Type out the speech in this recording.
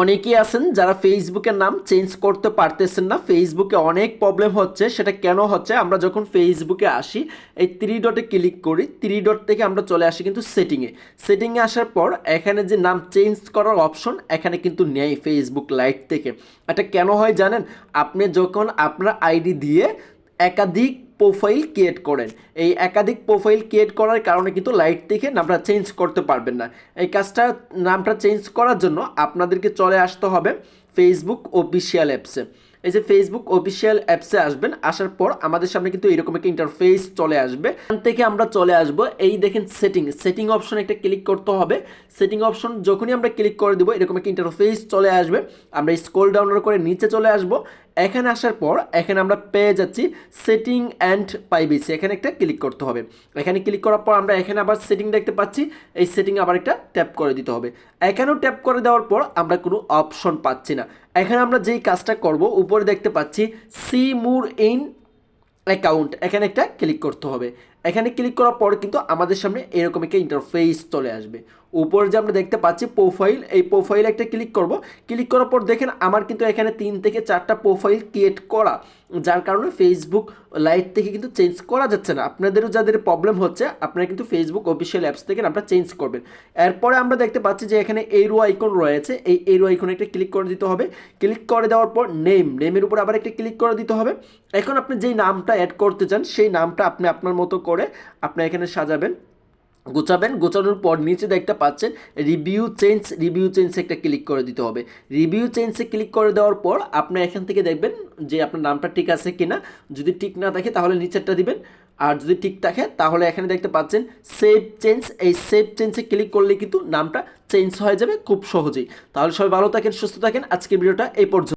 অনেকেই আছেন যারা ফেসবুকের নাম চেঞ্জ করতে পারতেছেন না। ফেসবুকে অনেক প্রবলেম হচ্ছে, সেটা কেন হচ্ছে? আমরা যখন ফেসবুকে আসি, এই থ্রি ডটে ক্লিক করি থ্রি ডট থেকে আমরা চলে আসি কিন্তু সেটিংয়ে সেটিংয়ে আসার পর এখানে যে নাম চেঞ্জ করার অপশন এখানে কিন্তু নেই ফেসবুক লাইট থেকে। এটা কেন হয় জানেন? আপনি যখন আপনার আইডি দিয়ে একাধিক প্রোফাইল ক্রিয়েট করেন। এই একাধিক প্রোফাইল ক্রিয়েট করার কারণে কিন্তু লাইট থেকে নামটা চেঞ্জ করতে পারবেন না। এই কাজটা, নামটা চেঞ্জ করার জন্য আপনাদেরকে চলে আসতে হবে ফেসবুক অফিসিয়াল অ্যাপসে এই যে ফেসবুক অফিসিয়াল অ্যাপসে আসবেন, আসার পর আমাদের সামনে কিন্তু এরকম একটা ইন্টারফেস চলে আসবে। এখান থেকে আমরা চলে আসব, এই দেখেন সেটিং সেটিং অপশন একটা ক্লিক করতে হবে। সেটিং অপশন যখনই আমরা ক্লিক করে দেবো, এরকম একটা ইন্টারফেস চলে আসবে। আমরা স্ক্রল ডাউনলোড করে নিচে চলে আসব। এখানে আসার পর, এখানে আমরা পেয়ে যাচ্ছি সেটিং অ্যান্ড প্রাইভেসি এখানে একটা ক্লিক করতে হবে। এখানে ক্লিক করার পর আমরা এখানে আবার সেটিং দেখতে পাচ্ছি। এই সেটিং আবার একটা ট্যাপ করে দিতে হবে। এখানেও ট্যাপ করে দেওয়ার পর আমরা কোনো অপশন পাচ্ছি না। এখানে আমরা যেই কাজটা করব, উপরে দেখতে পাচ্ছি সি মুর ইন অ্যাকাউন্ট এখানে একটা ক্লিক করতে হবে। এখানে ক্লিক করার পর কিন্তু আমাদের সামনে এরকম একটা ইন্টারফেস চলে আসবে। উপরে যে আমরা দেখতে পাচ্ছি প্রোফাইল এই প্রোফাইল একটা ক্লিক করব। ক্লিক করার পর দেখেন আমার কিন্তু এখানে তিন থেকে চারটা প্রোফাইল ক্রিয়েট করা, যার কারণে ফেসবুক লাইট থেকে কিন্তু চেঞ্জ করা যাচ্ছে না। আপনাদেরও যাদের প্রবলেম হচ্ছে, আপনারা কিন্তু ফেসবুক অফিসিয়াল অ্যাপস থেকে আপনারা চেঞ্জ করবেন। এরপরে আমরা দেখতে পাচ্ছি যে এখানে এরো আইকন রয়েছে। এই এরো আইকনে একটা ক্লিক করে দিতে হবে। ক্লিক করে দেওয়ার পর নেম নেমের উপর আবার একটা ক্লিক করে দিতে হবে। এখন আপনি যেই নামটা অ্যাড করতে চান, সেই নামটা আপনি আপনার মতো করে আপনি এখানে সাজাবেন, গোছাবেন, গোছানোর পর নিচে দেখতে পাচ্ছেন রিভিউ চেঞ্জ রিভিউ চেঞ্জে একটা ক্লিক করে দিতে হবে। রিভিউ চেঞ্জে ক্লিক করে দেওয়ার পর আপনি এখান থেকে দেখবেন যে আপনার নামটা ঠিক আছে কিনা। যদি ঠিক না থাকে তাহলে নিচেরটা দিবেন, আর যদি ঠিক থাকে তাহলে এখানে দেখতে পাচ্ছেন সেভ চেঞ্জ এই সেভ চেঞ্জে ক্লিক করলে কিন্তু নামটা চেঞ্জ হয়ে যাবে খুব সহজেই। তাহলে সবাই ভালো থাকেন, সুস্থ থাকেন। আজকের ভিডিওটা এই পর্যন্ত।